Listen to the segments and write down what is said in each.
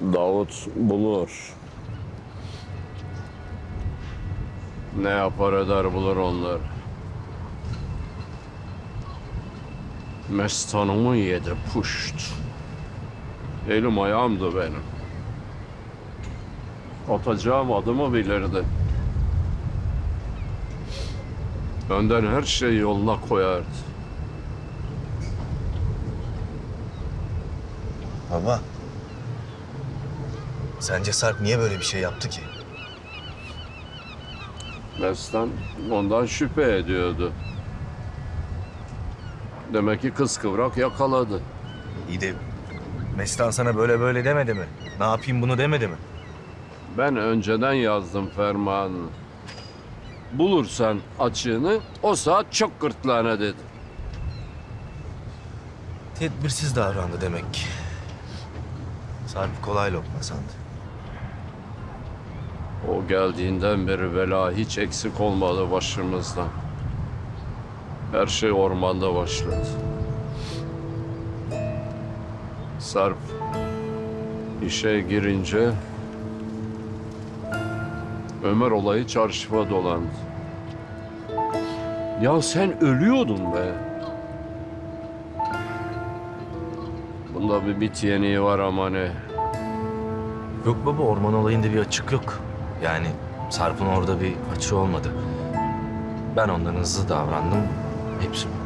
Davut bulur. Ne yapar eder bulur onlar. Mestanımı yedi puşt. Elim ayağımdı benim. Atacağım adımı bilirdi. Önden her şeyi yoluna koyardı. Baba. Sence Sarp niye böyle bir şey yaptı ki? Mestan ondan şüphe ediyordu. Demek ki kız kıvrak yakaladı. İyi de Mestan sana böyle böyle demedi mi? Ne yapayım bunu demedi mi? Ben önceden yazdım ferman. Bulursan açığını o saat çok gırtlağına dedi. Tedbirsiz davrandı demek ki. Sarp kolay lokma sandı. O geldiğinden beri bela hiç eksik olmadı başımızdan. Her şey ormanda başladı. Sarp işe girince Ömer olayı çarşıfa dolandı. Ya sen ölüyordun be. Bunda bir bit yeniği var ama ne. Yok baba orman olayında bir açık yok. Yani Sarp'ın orada bir açığı olmadı. Ben ondan hızlı davrandım. Hepsi bu.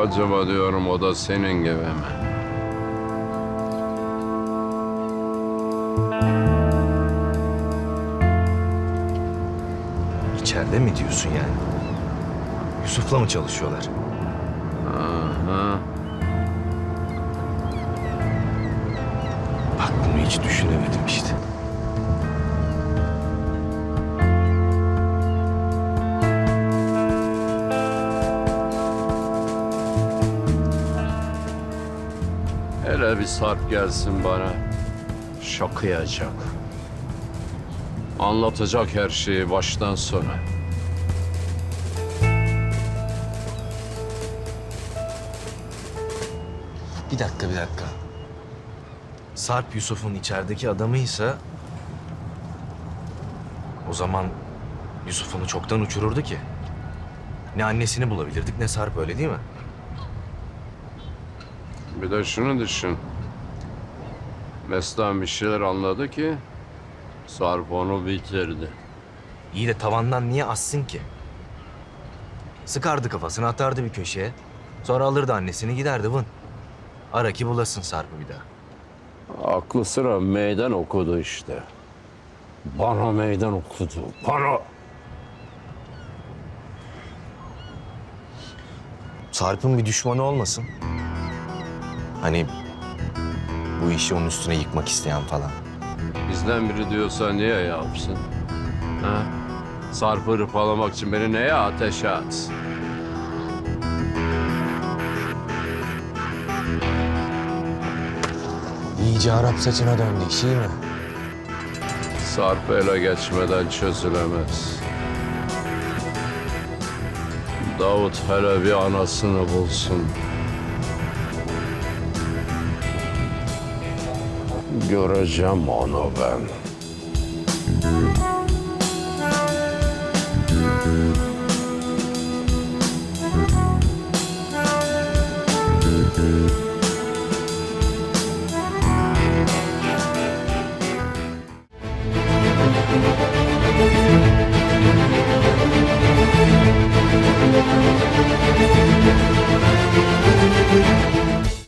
Acaba diyorum o da senin gibi mi? İçeride mi diyorsun yani? Yusuf'la mı çalışıyorlar? Aha. Bunu hiç düşünemedim işte. Hele bir sarp gelsin bana. Şakıyacak. Anlatacak her şeyi baştan sona. Bir dakika, bir dakika. Sarp Yusuf'un içerideki adamıysa... O zaman Yusuf onu çoktan uçururdu ki. Ne annesini bulabilirdik ne Sarp öyle değil mi? Bir de şunu düşün. Mestan bir şeyler anladı ki Sarp onu bitirdi. İyi de tavandan niye assın ki? Sıkardı kafasını atardı bir köşeye. Sonra alırdı annesini giderdi vın. Ara ki bulasın Sarp'ı bir daha. Aklı sıra meydan okudu işte. Bana meydan okudu. Bana. Sarp'ın bir düşmanı olmasın. Hani bu işi onun üstüne yıkmak isteyen falan. Bizden biri diyorsa niye yapsın? Ha? Sarp'ı hırpalamak için beni neye ateşe atsın? İyice Arap saçına döndü iş iyi mi? Sarp ele geçmeden çözülemez. Davut hele bir anasını bulsun. Göreceğim onu ben.